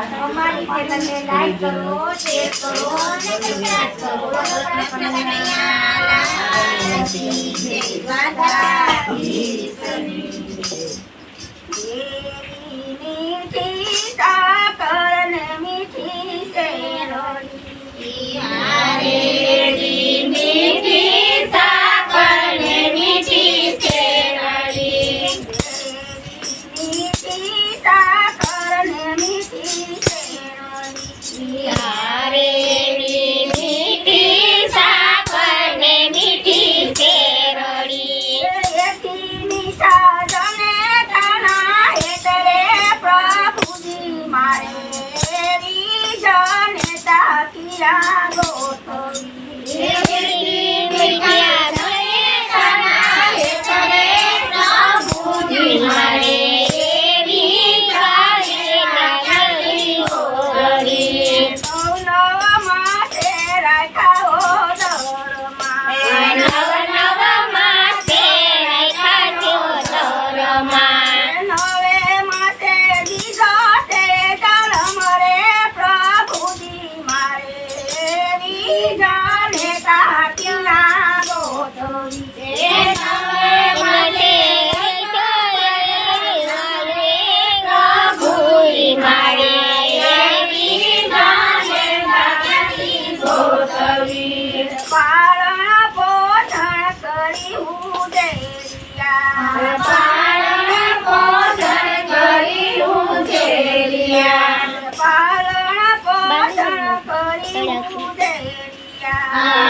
અમારી ચેનલને લાઈક કરો શેર કરો અને સબસ્ક્રાઇબ કરો. પ્રશ્ન કન્યા Amen.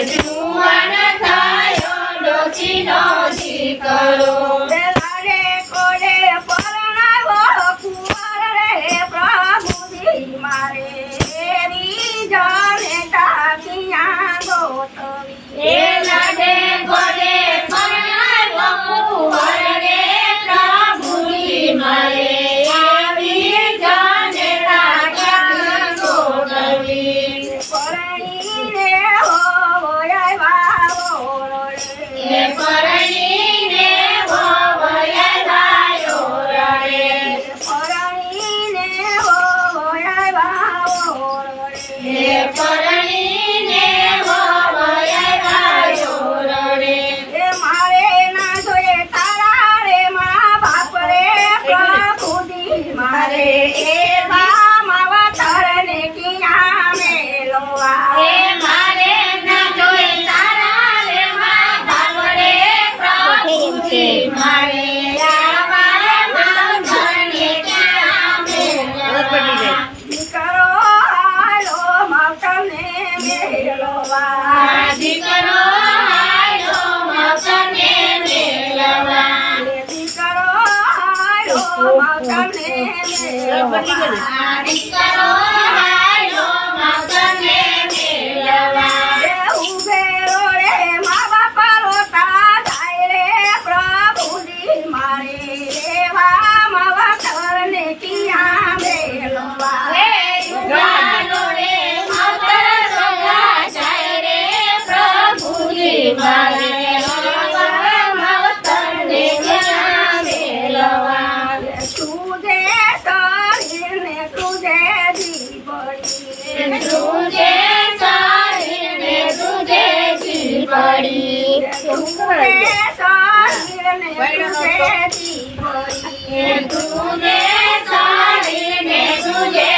Bye. for Gracias. પડી તુજે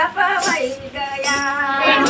要分我一个呀